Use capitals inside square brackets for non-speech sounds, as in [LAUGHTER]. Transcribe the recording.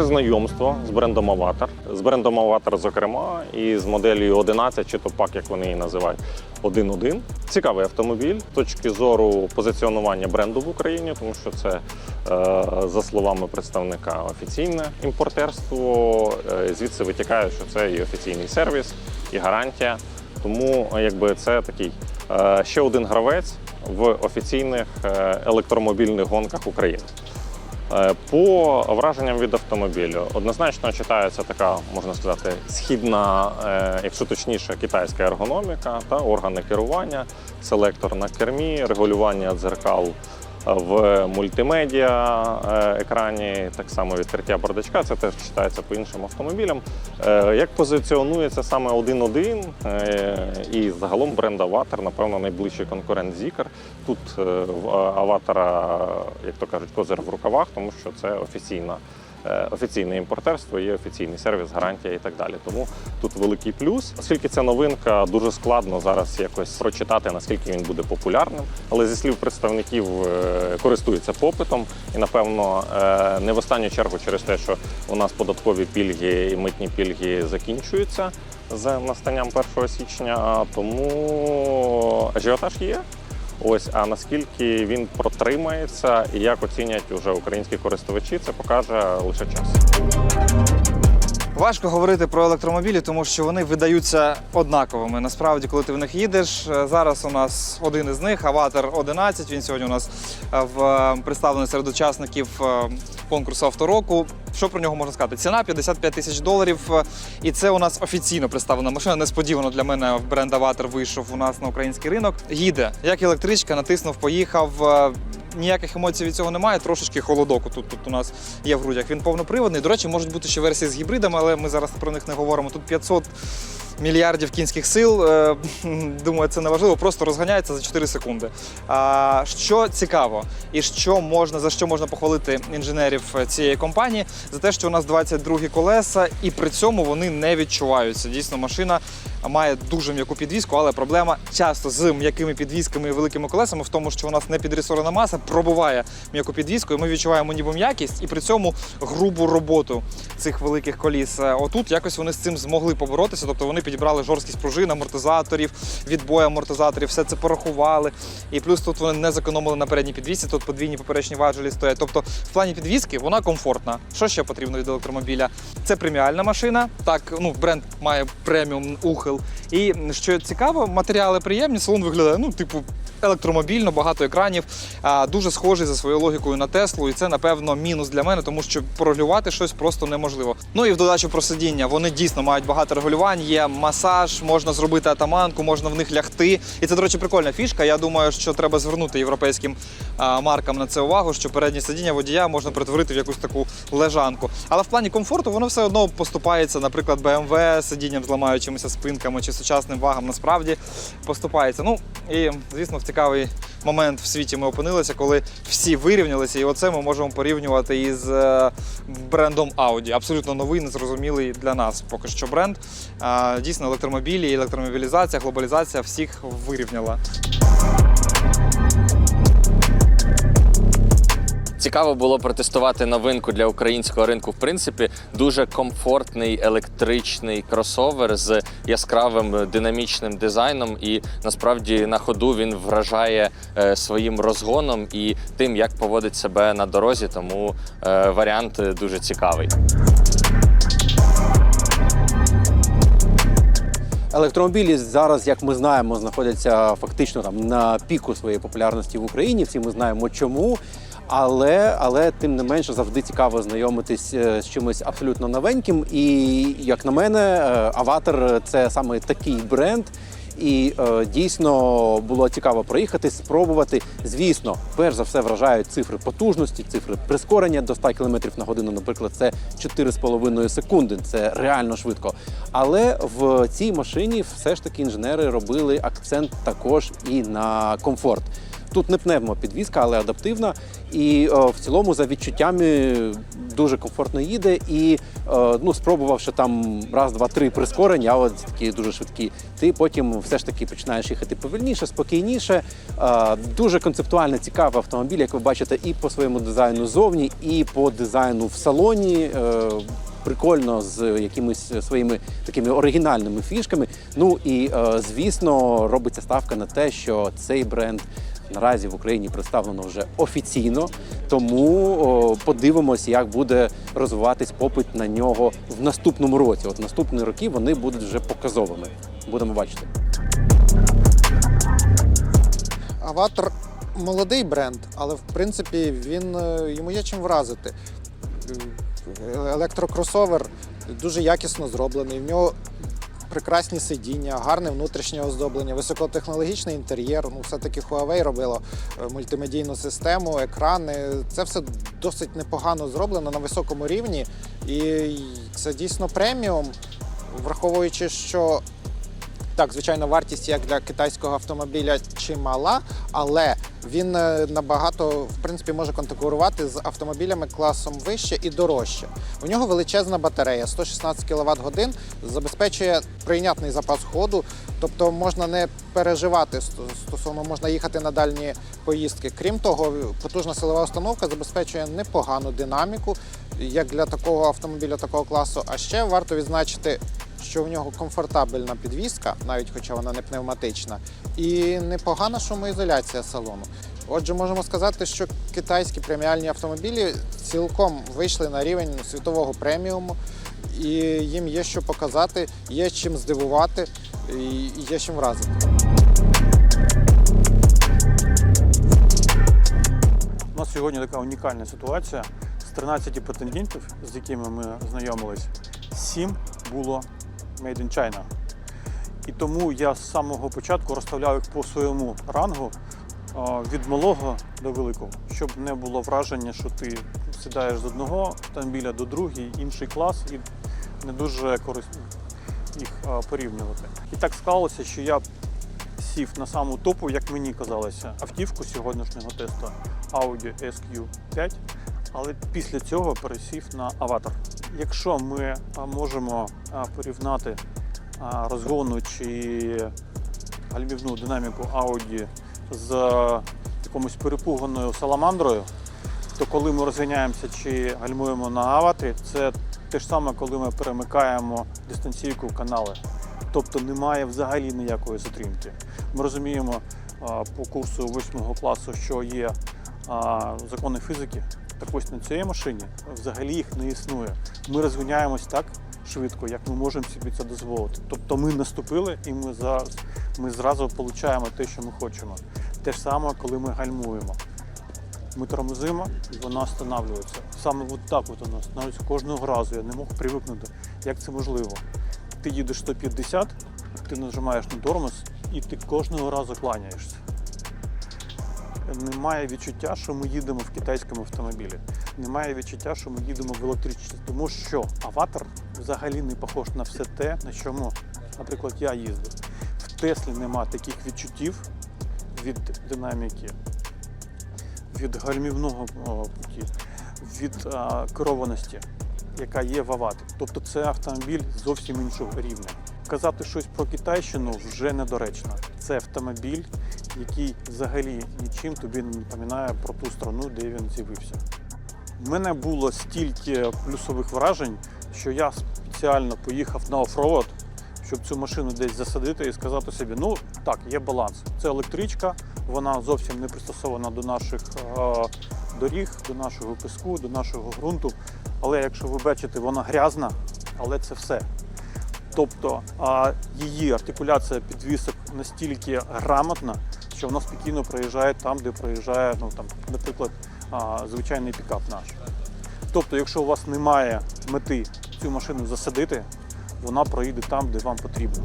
Перше знайомство з брендом Аватар. З брендом Аватар, зокрема, і з моделлю 11, чи то пак, як вони її називають, 1.1. Цікавий автомобіль з точки зору позиціонування бренду в Україні, тому що це, е, за словами представника, офіційне імпортерство. Е, Звідси витікає, що це і офіційний сервіс, і гарантія. Тому якби це такий е, ще один гравець в офіційних електромобільних гонках України. Е, По враженням від автомобілю однозначно читається така, можна сказати, східна, е, якщо точніше, китайська ергономіка та органи керування, селектор на кермі, регулювання дзеркал в мультимедіа е, екрані, так само відкриття бардачка. Це теж читається по іншим автомобілям. Е, Як позиціонується саме 1.1 е, і загалом бренд Аватар, напевно, найближчий конкурент Зікар. Тут в Аватара, як то кажуть, козир в рукавах, тому що це офіційна. Е, Офіційне імпортерство, є офіційний сервіс, гарантія і так далі. Тому тут великий плюс. Оскільки це новинка, дуже складно зараз якось прочитати, наскільки він буде популярним. Але зі слів представників е, користується попитом, і напевно е, не в останню чергу через те, що у нас податкові пільги і митні пільги закінчуються з настанням 1 січня. Тому ажіотаж є. Ось, а наскільки він протримається і як оцінять уже українські користувачі, це покаже лише час. Важко говорити про електромобілі, тому що вони видаються однаковими. Насправді, коли ти в них їдеш, е, зараз у нас один із них, Аватар 11. Він сьогодні у нас е, в е, представлений серед учасників конкурсу автороку. Що про нього можна сказати? Ціна 55 тисяч доларів. І це у нас офіційно представлена машина. Несподівано для мене бренд Аватар вийшов у нас на український ринок. Їде як електричка, натиснув, поїхав. Ніяких емоцій від цього немає, трошечки холодок тут, тут у нас є в грудях. Він повноприводний. До речі, можуть бути ще версії з гібридами, але ми зараз про них не говоримо. Тут 500 мільярдів кінських сил. Е, [LAUGHS] Думаю, це не важливо, просто розганяється за 4 секунди. Що цікаво, і що можна за що можна похвалити інженерів цієї компанії, за те, що у нас 22 колеса, і при цьому вони не відчуваються. Дійсно, машина має дуже м'яку підвізку, але проблема часто з м'якими підвісками і великими колесами в тому, що у нас не підресорена маса пробиває м'яку підвізку, і ми відчуваємо ніби м'якість і при цьому грубу роботу цих великих коліс. Е, Отут якось вони з цим змогли поборотися, тобто вони підібрали жорсткість пружин, амортизаторів, відбой амортизаторів, все це порахували. І плюс тут вони не зекономили на передній підвісці, тут подвійні поперечні важелі стоять. Тобто, в плані підвіски вона комфортна. Що ще потрібно від електромобіля? Це преміальна машина. Так, ну бренд має преміум ухил. І що цікаво, матеріали приємні, салон виглядає, ну, типу, електромобільно, багато екранів, дуже схожий за своєю логікою на Теслу. І це, напевно, мінус для мене, тому що порегулювати щось просто неможливо. Ну і в додачу про сидіння. Вони дійсно мають багато регулювань, є масаж, можна зробити атаманку, можна в них лягти. І це, до речі, прикольна фішка. Я думаю, що треба звернути європейським маркам на це увагу, що переднє сидіння водія можна перетворити в якусь таку лежанку. Але в плані комфорту воно все одно поступається, наприклад, BMW сидінням з ламаючимися спинками чи сучасним вагам насправді поступається. Ну і звісно, в цікавий момент в світі ми опинилися, коли всі вирівнялися, і оце ми можемо порівнювати із е, брендом Audi. Абсолютно новий, незрозумілий для нас поки що бренд. Дійсно, електромобілі, електромобілізація, глобалізація всіх вирівняла. Цікаво було протестувати новинку для українського ринку. В принципі, дуже комфортний електричний кросовер з яскравим динамічним дизайном. І насправді на ходу він вражає е, своїм розгоном і тим, як поводить себе на дорозі. Тому е, варіант дуже цікавий. Електромобілі зараз, як ми знаємо, знаходяться фактично там на піку своєї популярності в Україні. Всі ми знаємо чому. Але, але тим не менше завжди цікаво знайомитись е, з чимось абсолютно новеньким. І як на мене, е, аватар це саме такий бренд. І е, дійсно було цікаво проїхати, спробувати. Звісно, перш за все вражають цифри потужності, цифри прискорення до 100 км на годину. Наприклад, це 4,5 секунди. Це реально швидко. Але в цій машині все ж таки інженери робили акцент також і на комфорт. Тут не пневмопідвізка, але адаптивна. І е, в цілому за відчуттями дуже комфортно їде. І е, ну, спробувавши там раз, два, три прискорення, от такі дуже швидкі, ти потім все ж таки починаєш їхати повільніше, спокійніше. Е, дуже концептуально цікавий автомобіль, як ви бачите, і по своєму дизайну зовні, і по дизайну в салоні. Прикольно з якимись своїми такими оригінальними фішками. Ну і звісно, робиться ставка на те, що цей бренд наразі в Україні представлено вже офіційно. Тому подивимось, як буде розвиватись попит на нього в наступному році. От наступні роки вони будуть вже показовими. Будемо бачити. Аватар молодий бренд, але в принципі він е, йому є чим вразити. Е, Електрокросовер дуже якісно зроблений. В нього прекрасні сидіння, гарне внутрішнє оздоблення, високотехнологічний інтер'єр. Ну, все-таки Huawei робило е, мультимедійну систему, екрани. Це все досить непогано зроблено на високому рівні. І це дійсно преміум, враховуючи, що так, звичайно, вартість як для китайського автомобіля чимала, але він е, набагато в принципі може конкурувати з автомобілями класом вище і дорожче. У нього величезна батарея 116 кВт годин забезпечує прийнятний запас ходу, тобто можна не переживати стосовно можна їхати на дальні поїздки. Крім того, потужна силова установка забезпечує непогану динаміку як для такого автомобіля такого класу. А ще варто відзначити що в нього комфортабельна підвізка, навіть хоча вона не пневматична, і непогана шумоізоляція салону. Отже, можемо сказати, що китайські преміальні автомобілі цілком вийшли на рівень світового преміуму, і їм є що показати, є чим здивувати і є чим вразити. У нас сьогодні така унікальна ситуація. З 13 претендентів, з якими ми знайомились, 7 було Made in China. І тому я з самого початку розставляв їх по своєму рангу від малого до великого, щоб не було враження, що ти сідаєш з одного автомобіля до другого, інший клас, і не дуже корисно їх порівнювати. І так склалося, що я сів на саму топу, як мені казалося, автівку сьогоднішнього тесту Audi SQ5, але після цього пересів на аватар. Якщо ми можемо порівняти а, розгонну чи гальмівну динаміку Audi з якомусь перепуганою саламандрою, то коли ми розганяємося чи гальмуємо на аватрі, це те ж саме, коли ми перемикаємо дистанційку в канали. Тобто немає взагалі ніякої затримки. Ми розуміємо по курсу 8 класу, що є закони фізики. Так ось на цій машині взагалі їх не існує. Ми розганяємось так швидко, як ми можемо собі це дозволити. Тобто ми наступили і ми, за, ми зразу отримуємо те, що ми хочемо. Те ж саме, коли ми гальмуємо. Ми тормозимо і вона встановлюється. Саме от так от вона встановлюється кожного разу. Я не мог привикнути, як це можливо. Ти їдеш 150, ти нажимаєш на тормоз і ти кожного разу кланяєшся. Немає відчуття, що ми їдемо в китайському автомобілі. Немає відчуття, що ми їдемо в електричці. Тому що аватар взагалі не похож на все те, на чому, наприклад, я їздив. В Теслі нема таких відчуттів від динаміки, від гальмівного путі, від а, керованості, яка є в аваторі. Тобто це автомобіль зовсім іншого рівня. Казати щось про Китайщину вже недоречно. Це автомобіль, який взагалі нічим тобі не напоминає про ту страну, де він з'явився. У мене було стільки плюсових вражень, що я спеціально поїхав на оффроуд, щоб цю машину десь засадити і сказати собі: ну так, є баланс. Це електричка, вона зовсім не пристосована до наших е, доріг, до нашого піску, до нашого ґрунту. Але якщо ви бачите, вона грязна, але це все. Тобто її артикуляція підвісок настільки грамотна, що воно спокійно проїжджає там, де проїжджає, ну там, наприклад, звичайний пікап наш. Тобто, якщо у вас немає мети цю машину засадити, вона проїде там, де вам потрібно.